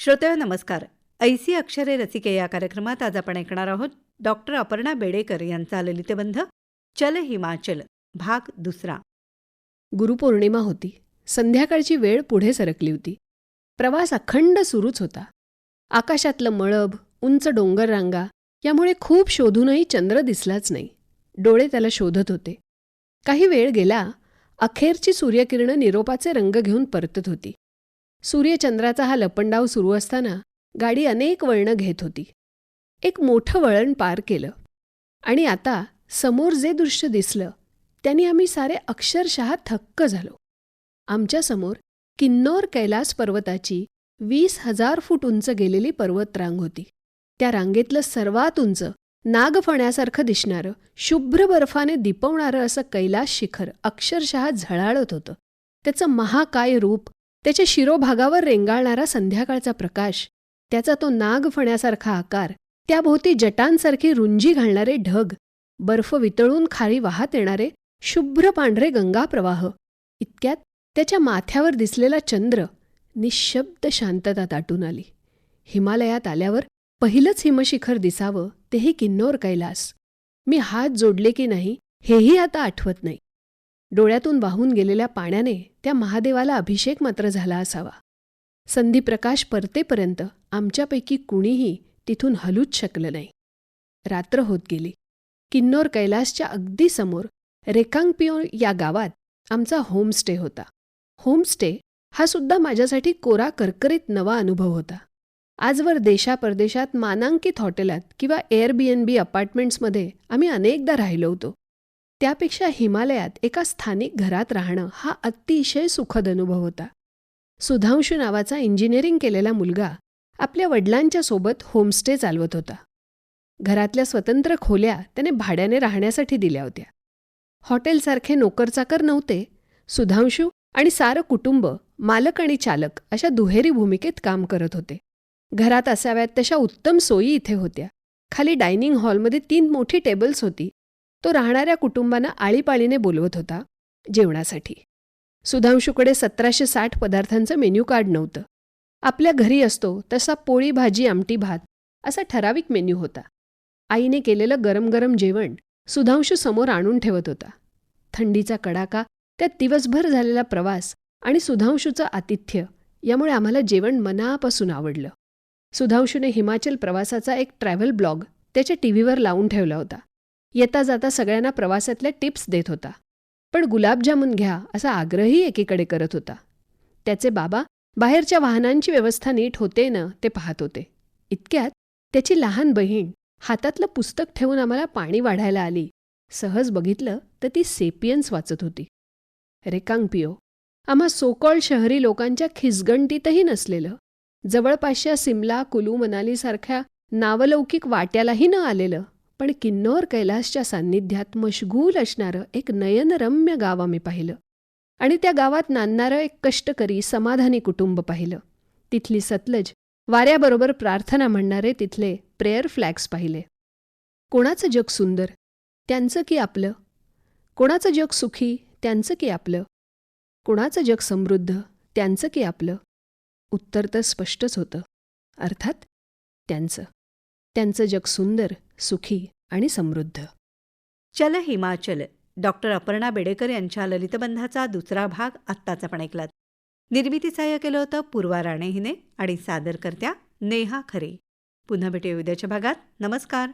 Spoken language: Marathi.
श्रोते नमस्कार. ऐसी अक्षरे रसिके या कार्यक्रमात आज आपण ऐकणार आहोत डॉक्टर अपर्णा बेडेकर यांचा ललितबंध चल हिमाचल भाग दुसरा. गुरुपौर्णिमा होती. संध्याकाळची वेळ पुढे सरकली होती. प्रवास अखंड सुरूच होता. आकाशातलं मळब उंच डोंगर रांगा यामुळे खूप शोधूनही चंद्र दिसलाच नाही. डोळे त्याला शोधत होते. काही वेळ गेला अखेरची सूर्यकिरणं निरोपाचे रंग घेऊन परतत होती. सूर्यचंद्राचा हा लपंडाव सुरू असताना गाडी अनेक वळणं घेत होती. एक मोठं वळण पार केलं. आणि आता समोर जे दृश्य दिसलं त्यांनी आम्ही सारे अक्षरशः थक्क झालो. आमच्यासमोर किन्नौर कैलास पर्वताची वीस हजार फूट उंच गेलेली पर्वतरांग होती. त्या रांगेतलं सर्वात उंच नागफण्यासारखं दिसणारं शुभ्र बर्फाने दिपवणारं असं कैलास शिखर अक्षरशः झळाळत होतं. त्याचं महाकाय रूप त्याच्या शिरोभागावर रेंगाळणारा संध्याकाळचा प्रकाश त्याचा तो नाग फण्यासारखा आकार त्याभोवती जटांसारखी रुंजी घालणारे ढग बर्फ वितळून खाली वाहत येणारे शुभ्र पांढरे गंगा प्रवाह इतक्यात त्याच्या माथ्यावर दिसलेला चंद्र निशब्द शांतता दाटून आली. हिमालयात आल्यावर पहिलंच हिमशिखर दिसावं तेही किन्नौर कैलास मी हात जोडले की नाही हेही आता आठवत नाही. डोळ्यातून वाहून गेलेल्या पाण्याने त्या महादेवाला अभिषेक मात्र झाला असावा. संधीप्रकाश परतेपर्यंत आमच्यापैकी कुणीही तिथून हलूच शकलं नाही. रात्र होत गेली. किन्नौर कैलासच्या अगदी समोर रेकांगपिओ या गावात आमचा होमस्टे होता. होमस्टे हा सुद्धा माझ्यासाठी कोरा करकरीत नवा अनुभव होता. आजवर देशापरदेशात मानांकित हॉटेलात किंवा एअरबीएनबी अपार्टमेंट्समध्ये आम्ही अनेकदा राहिलो होतो. त्यापेक्षा हिमालयात एका स्थानिक घरात राहणं हा अतिशय सुखद अनुभव होता. सुधांशू नावाचा इंजिनिअरिंग केलेला मुलगा आपल्या वडिलांच्या सोबत होमस्टे चालवत होता. घरातल्या स्वतंत्र खोल्या त्याने भाड्याने राहण्यासाठी दिल्या होत्या. हॉटेलसारखे नोकरचाकर नव्हते सुधांशू आणि सारं कुटुंब मालक आणि चालक अशा दुहेरी भूमिकेत काम करत होते. घरात असाव्यात तशा उत्तम सोयी इथे होत्या. खाली डायनिंग हॉलमध्ये तीन मोठी टेबल्स होती तो राहणाऱ्या कुटुंबांना आळीपाळीने बोलवत होता जेवणासाठी. सुधांशूकडे सतराशे साठ पदार्थांचं मेन्यू कार्ड नव्हतं. आपल्या घरी असतो तसा पोळी भाजी आमटी भात असा ठराविक मेन्यू होता. आईने केलेलं गरम गरम जेवण सुधांशू समोर आणून ठेवत होता. थंडीचा कडाका त्यात दिवसभर झालेला प्रवास आणि सुधांशूचं आतिथ्य यामुळे आम्हाला जेवण मनापासून आवडलं. सुधांशूने हिमाचल प्रवासाचा एक ट्रॅव्हल ब्लॉग त्याच्या टीव्हीवर लावून ठेवला होता. येता जाता सगळ्यांना प्रवासातल्या टिप्स देत होता. पण गुलाबजामुन घ्या असा आग्रही एकीकडे करत होता. त्याचे बाबा बाहेरच्या वाहनांची व्यवस्था नीट होते ना ते पाहत होते. इतक्यात त्याची लहान बहीण हातातलं पुस्तक ठेवून आम्हाला पाणी वाढायला आली. सहज बघितलं तर ती सेपियन्स वाचत होती. रेकांगपिओ आम्हा सोकॉळ शहरी लोकांच्या खिसगंटीतही नसलेलं. जवळपासच्या सिमला कुलू मनालीसारख्या नावलौकिक वाट्यालाही न आलेलं. पण किन्नौर कैलासच्या सान्निध्यात मशगूल असणारं एक नयनरम्य गाव आम्ही पाहिलं. आणि त्या गावात नांदणारं एक कष्टकरी समाधानी कुटुंब पाहिलं. तिथली सतलज वाऱ्याबरोबर प्रार्थना म्हणणारे तिथले प्रेयर फ्लॅग्स पाहिले. कोणाचं जग सुंदर? त्यांचं की आपलं? कोणाचं जग सुखी? त्यांचं की आपलं? कोणाचं जग समृद्ध? त्यांचं की आपलं? उत्तर तर स्पष्टच होतं. अर्थात त्यांचं. त्यांचं जग सुंदर सुखी आणि समृद्ध. चल हिमाचल. डॉक्टर अपर्णा बेडेकर यांच्या ललितबंधाचा दुसरा भाग आत्ताच आपण ऐकलात. निर्मिती सहाय्य केलं होतं पूर्वा राणे हिने आणि सादरकर्त्या नेहा खरे. पुन्हा भेटूया उद्याच्या भागात. नमस्कार.